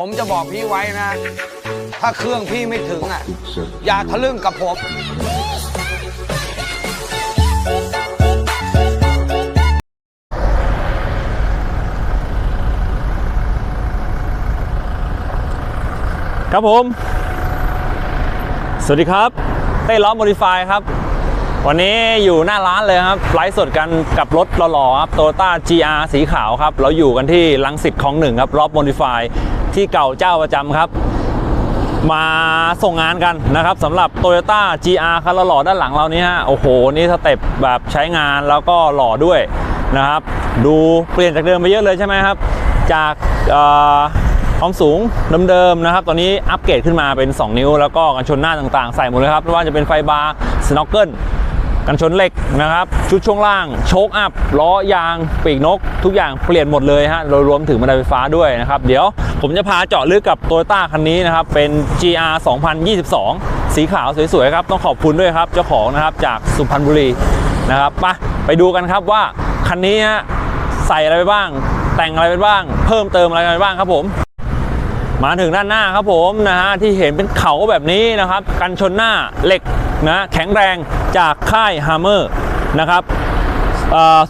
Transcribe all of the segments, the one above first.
ผมจะบอกพี่ไว้นะ ถ้าเครื่องพี่ไม่ถึงอะ อย่าทะลึ่งกับผม ครับผม สวัสดีครับ เต้ล้อม o ดิฟายครับ วันนี้อยู่หน้าร้านเลยครับ ไลฟ์สดกันกับรถหล่อๆครับโตโยต้า GR สีขาวครับ เราอยู่กันที่ลังสิตคลองหนึ่งครับ รอบ o ดิฟาย ที่เก่าเจ้าประจำครับ มาส่งงานกันนะครับสำหรับ Toyota GR คันหล่อด้านหลังเรานี้ฮะโอ้โห นี่สเต็ปแบบใช้งานแล้วก็หล่อด้วยนะครับ ดูเปลี่ยนจากเดิมไปเยอะเลยใช่ไหมครับ จากเอ่อความสูงเดิมๆนะครับ ตอนนี้อัปเกรดขึ้นมาเป็น 2 นิ้ว แล้วก็กันชนหน้าต่างๆ ใส่หมดเลยครับไม่ว่าจะเป็นไฟบาร์สโนว์เกิล กันชนเหล็กนะครับ ชุดช่วงล่างโชคอัพล้อยางปีกนก ทุกอย่างเปลี่ยนหมดเลยฮะรวมถึงบันไดไฟฟ้าด้วยนะครับ เดี๋ยวผมจะพาเจาะลึกกับ Toyota คันนี้นะครับ เป็น GR 2022 สีขาวสวยๆครับ ต้องขอบคุณด้วยครับ เจ้าของนะครับจากสุพรรณบุรีนะครับไปไปดูกันครับว่าคันนี้ฮะใส่อะไรไปบ้าง แต่งอะไรไปบ้าง เพิ่มเติมอะไรไปบ้างครับผมมาถึงด้านหน้าครับผมนะฮะที่เห็นเป็นเขาแบบนี้นะครับ กันชนหน้าเหล็ก นะแข็งแรงจากค่าย Hammer นะครับ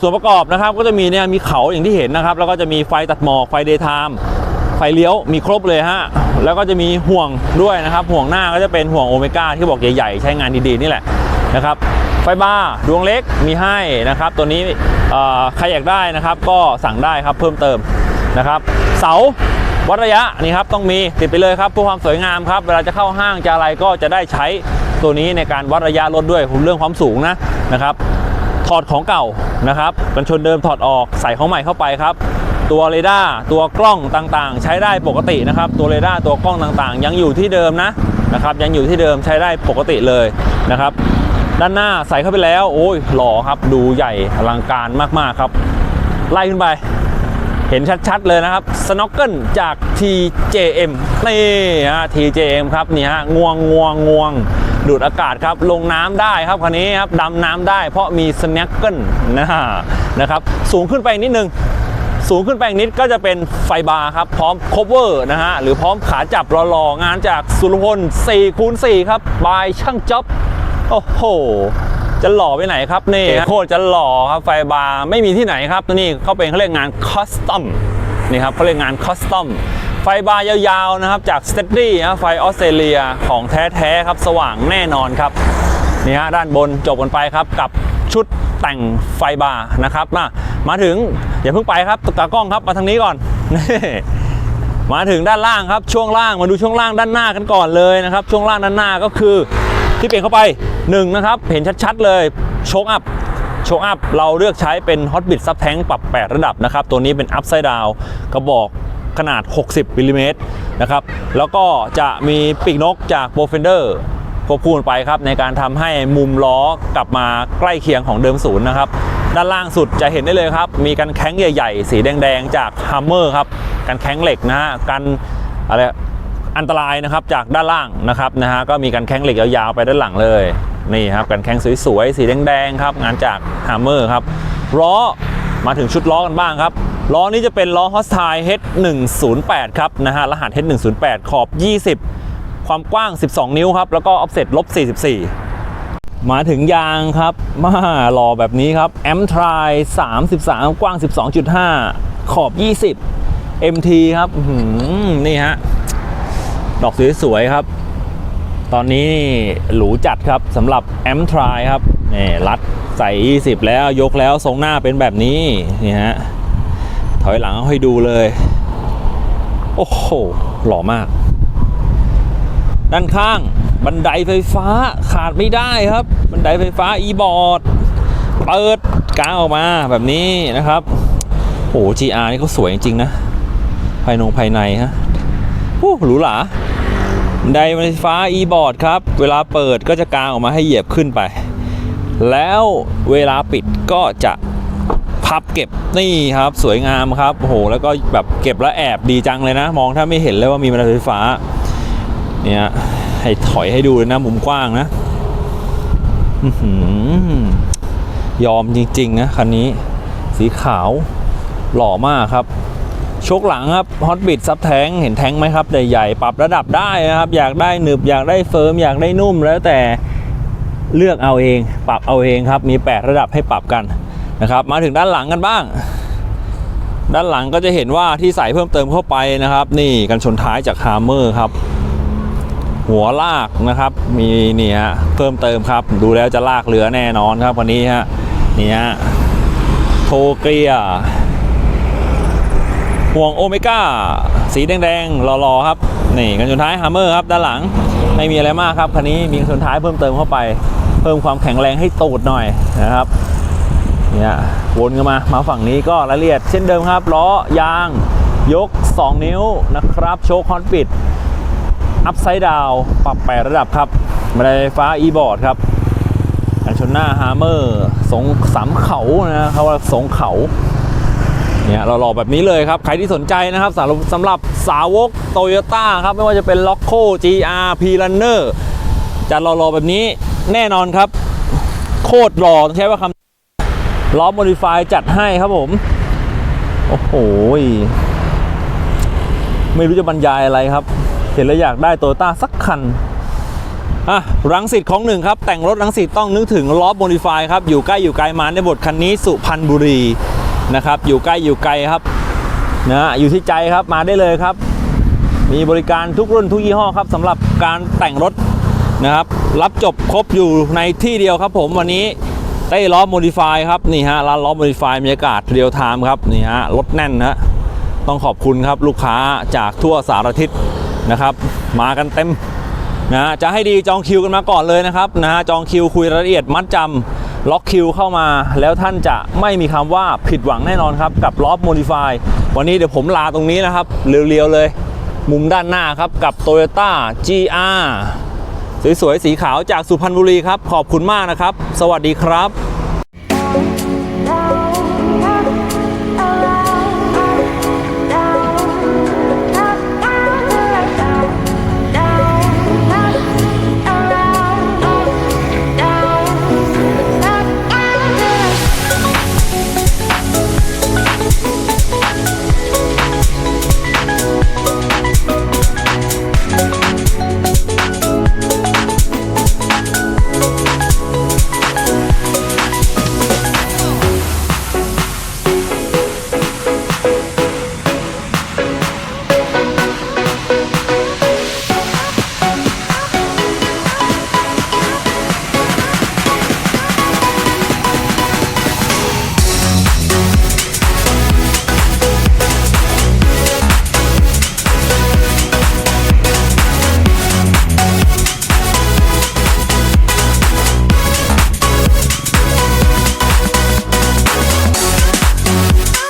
ส่วนประกอบนะครับก็จะมีเนี่ยมีเขาอย่างที่เห็นนะครับ แล้วก็จะมีไฟตัดหมอกไฟเดย์ไทม์ไฟเลี้ยวมีครบเลยฮะแล้วก็จะมีห่วงด้วยนะครับ ห่วงหน้าก็จะเป็นห่วงโอเมก้าที่บอกใหญ่ๆ ใช้งานดีๆ นี่แหละนะครับไฟบ้าดวงเล็กมีให้นะครับ ตัวนี้ใครอยากได้นะครับก็สั่งได้ครับเพิ่มเติมนะครับ เสาวัดระยะนี่ครับต้องมีติดไปเลยครับเพื่อความสวยงามครับ เวลาจะเข้าห้างจะอะไรก็จะได้ใช้ ตัวนี้ในการวัดระยะรถด้วยเรื่องความสูงนะนะครับถอดของเก่านะครับกันชนเดิมถอดออกใส่ของใหม่เข้าไปครับตัวเรดาร์ตัวกล้องต่างๆ ใช้ได้ปกตินะครับ ตัวเรดาร์ตัวกล้องต่างๆ ยังอยู่ที่เดิมนะนะครับยังอยู่ที่เดิมใช้ได้ปกติเลยนะครับ ด้านหน้าใส่เข้าไปแล้ว โอ้ยหล่อครับดูใหญ่อลังการมากๆครับ ไล่ขึ้นไป เห็นชัดๆเลยนะครับสโน k เกิลจาก TJM นี่ฮะ TJM ครับนี่ฮะงวงงวงงวงดูดอากาศครับลงน้ำได้ครับคันนี้ครับดำน้ำได้เพราะมีสโน k เกิลนะฮะนะครับสูงขึ้นไปนิดนึง สูงขึ้นไปนิดก็จะเป็นไฟบาร์ครับ พร้อม cover นะฮะหรือพร้อมขาจับรอๆงานจากสุรพล4คูณ4ครับบายช่างจ๊อบโอ้โห จะหล่อไปไหนครับนี่โคตรจะหล่อครับไฟบาร์ไม่มีที่ไหนครับตัวนี้เขาเป็นเขาเรียกงานคอสตอมนี่ครับเขาเรียกงานคอสตอมไฟบาร์ยาวๆนะครับจากสเตดดี้นะไฟออสเตรเลียของแท้ๆครับสว่างแน่นอนครับนี่ฮะด้านบนจบกันไปครับกับชุดแต่งไฟบาร์นะครับมามาถึงอย่าเพิ่งไปครับตากล้องครับมาทางนี้ก่อนนี่มาถึงด้านล่างครับช่วงล่างมาดูช่วงล่างด้านหน้ากันก่อนเลยนะครับช่วงล่างด้านหน้าก็คือ ที่เปลี่ยนเข้าไป1นะครับเห็นชัดๆเลยโชคอัพโชคอัพเราเลือกใช้เป็น Hot Bit Sub Tank ปรับ 8 ระดับนะครับ ตัวนี้เป็น Upside Down กระบอกขนาด 60มิลลิเมตรนะครับ แล้วก็จะมีปีกนกจาก b o f e n d e r ควบคู่ไปครับ ในการทำให้มุมล้อกลับมาใกล้เคียงของเดิมศูนย์นะครับ ด้านล่างสุดจะเห็นได้เลยครับ มีกันแข้งใหญ่ ๆ สีแดง ๆ จาก Hammer ครับ กันแข้งเหล็กนะฮะกันอะไร อันตรายนะครับจากด้านล่างนะครับนะฮะก็มีกันแข้งเหล็กยาวๆไปด้านหลังเลยนี่ครับกันแข้งสวยๆสีแดงๆครับงานจาก Hammer ครับล้อมาถึงชุดล้อกันบ้างครับล้อนี้จะเป็นล้อ Hostile H108 ครับนะฮะรหัส H108 ขอบ 20 ความกว้าง 12 นิ้วครับแล้วก็ offset ลบ 44 มาถึงยางครับมาหล่อแบบนี้ครับ a m t r i 33 กว้าง 12.5 ขอบ 20 MT ครับนี่ฮะ ดอกสวยๆครับ ตอนนี้หรูจัดครับสำหรับ a m t r i ครับนี่รัดใส่ 20 แล้วยกแล้วทรงหน้าเป็นแบบนี้นี่ฮะถอยหลังเอาให้ดูเลย โอ้โห หล่อมาก ด้านข้างบันไดไฟฟ้าขาดไม่ได้ครับ บันไดไฟฟ้า e-board เปิดกลางออกมาแบบนี้นะครับโอ้โห GR นี่เขาสวยจริง ๆ นะ ภายนงภายในฮะโอ้หรูหรา ไดไฟฟ้า e-board ครับ เวลาเปิดก็จะกางออกมาให้เหยียบขึ้นไป แล้วเวลาปิดก็จะพับเก็บนี่ครับสวยงามครับโหแล้วก็แบบเก็บแล้วแอบดีจังเลยนะ มองถ้าไม่เห็นเลยว่ามีบันไดไฟฟ้าเนี่ยให้ถอยให้ดูเลยนะมุมกว้างนะยอมจริงๆนะคันนี้ สีขาวหล่อมากครับ ชคหลังครับฮอตบิดซับแทงเห็นแทงไหมครับใหญ่ๆปรับระดับได้นะครับ อยากได้หนึบอยากได้เฟิร์มอยากได้นุ่ม แล้วแต่เลือกเอาเอง ปรับเอาเองครับ มี 8 ระดับให้ปรับกันนะครับ มาถึงด้านหลังกันบ้าง ด้านหลังก็จะเห็นว่าที่ใส่เพิ่มเติมเข้าไปนะครับ นี่กันชนท้ายจากฮาร์เมอร์ครับ หัวลากนะครับ มีนี่ฮะเพิ่มเติมครับ ดูแล้วจะลากเรือแน่นอนครับวันนี้ฮะนี่ฮะโทเกีย ห่วงโอเมก้าสีแดงๆหล่อๆครับนี่กันชนท้ายฮัมเมอร์ครับด้านหลังไม่มีอะไรมากครับคันนี้มีกันชนท้ายเพิ่มเติมเข้าไป เพิ่มความแข็งแรงให้ตูดหน่อยนะครับเนี่ยวนกันมามาฝั่งนี้ก็รายละเอียดเช่นเดิมครับล้อยางยก 2 นิ้วนะครับโชคคอนปิดอัพไซด์ดาวปรับแปดระดับครับบันไดไฟฟ้าอีบอร์ดครับกันชนหน้าฮาร์เมอร์สงสามเขานะเขาว่าสงเขา เนี่ยเราหล่อแบบนี้เลยครับ ใครที่สนใจนะครับสำหรับสำหรับสาวกโตโยต้าครับ ไม่ว่าจะเป็น l o c o GR P Runner จะหล่อๆแบบนี้แน่นอนครับ โคตรหล่อใช้ว่าคำล้อ modify จัดให้ครับผม โอ้โหไม่รู้จะบรรยายอะไรครับ เห็นแล้วอยากได้โตโยต้าสักคันอะรังสิตของหนึ่งครับ แต่งรถรังสิตต้องนึกถึงล้อ modify ครับ อยู่ใกล้อยู่ไกลมาในบทคันนี้สุพรรณบุรี นะครับ อยู่ใกล้อยู่ไกลครับนะอยู่ที่ใจครับมาได้เลยครับ มีบริการทุกรุ่นทุกยี่ห้อครับสำหรับการแต่งรถนะครับ รับจบครบอยู่ในที่เดียวครับ ผมวันนี้เต้ล้อโมดิฟายครับนี่ฮะร้านล้อโมดิฟายบรรยากาศเรียลไทม์ครับนี่ฮะรถแน่นนะต้องขอบคุณครับลูกค้าจากทั่วสารทิศนะครับ มากันเต็มนะจะให้ดีจองคิวกันมาก่อนเลยนะครับนะฮะจองคิวคุยรายละเอียดมัดจำ ล็อกคิวเข้ามาแล้วท่านจะไม่มีคำว่าผิดหวังแน่นอนครับ กับล็อบโมดิฟายวันนี้เดี๋ยวผมลาตรงนี้นะครับ เรียวๆเลย มุมด้านหน้าครับกับ Toyota GR สวยๆ สีขาวจากสุพรรณบุรีครับ ขอบคุณมากนะครับ สวัสดีครับ